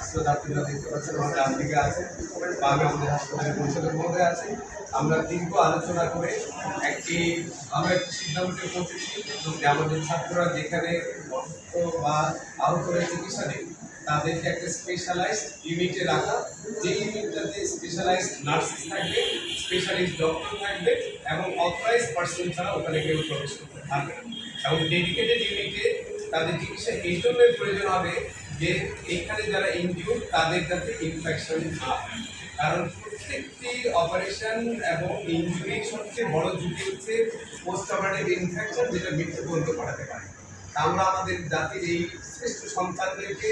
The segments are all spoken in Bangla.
আসলে দেখতে পাচ্ছেন আমার ডান দিকে আছে। বা আমি আমাদের হাসপাতালের আছে। আমরা দীর্ঘ আলোচনা করে একটি আমরা একটি সিদ্ধান্তে পৌঁছেছি যে আমাদের ছাত্ররা যেখানে অসুস্থ বা আহত হয়ে চিকিৎসা নেই, তাদেরকে একটা স্পেশালাইজড ইউনিটে রাখা। যে ইউনিটটাতে স্পেশালাইজড নার্সেস থাকবে স্পেশালিস্ট ডক্টর থাকবে এবং অথরাইজ পার্সন ছাড়া ওখানে কেউ প্রবেশ করতে পারবে এবং ডেডিকেটেড ইউনিটে তাদের চিকিৎসা এই জন্যই প্রয়োজন হবে যে এখানে যারা ইনজিউর তাদের যাতে ইনফেকশন না কারণ প্রত্যেকটি অপারেশন এবং ইনজুরির সবচেয়ে বড় ঝুঁকি হচ্ছে পোস্ট অপারেটিভ ইনফেকশন যেটা মৃত্যু পর্যন্ত পাঠাতে পারে। তা আমরা আমাদের জাতির এই শ্রেষ্ঠ সন্তানদেরকে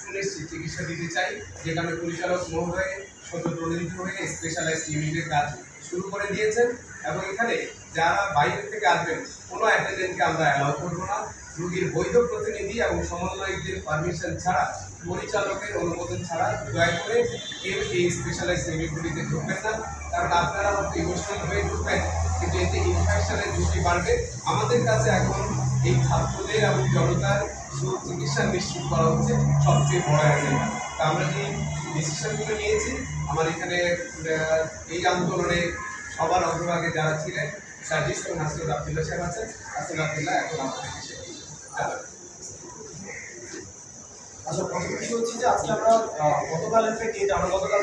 সুনিশ্চিত চিকিৎসা দিতে চাই। যেখানে পরিচালক মহোদয় সত্যপ্রণীত হয়ে স্পেশালাইজড ইউনিটের কাজ শুরু করে দিয়েছেন। এবং এখানে যারা বাইরে থেকে আসবেন, কোনো অ্যাটেন্ডেন্টকে আমরা অ্যালাউ করব না। রুগীর বৈধ প্রতিনিধি এবং সমন্বয়কদের পারমিশন ছাড়া পরিচালকের অনুমোদন ছাড়া দয়া করে কেউ এই স্পেশালাইজড ইউনিটগুলিতে ঢুকবেন না। কারণ আপনারা হয়তো ইমোশনাল হয়ে ঢুকবেন, কিন্তু এতে ইনফেকশনের ঝুঁকি বাড়বে। আমাদের কাছে এখন এই ছাত্রদের এবং জনতার সুচিকিৎসা নিশ্চিত করা হচ্ছে সবচেয়ে বড় এজেন্ডা তা আমরা যে ডিসিশনগুলো নিয়েছি, আমার এখানে এই আন্দোলনে সবার অগ্রভাগে যারা ছিলেন সার্জিস এবং হাসিনুর আবদুল্লাহ সাহেব আছেন। হাসিনুর আবদুল্লাহ, এখন আমাদের আচ্ছা প্রথম হচ্ছে যে আজকে আমরা গতকালের থেকে আমরা গতকাল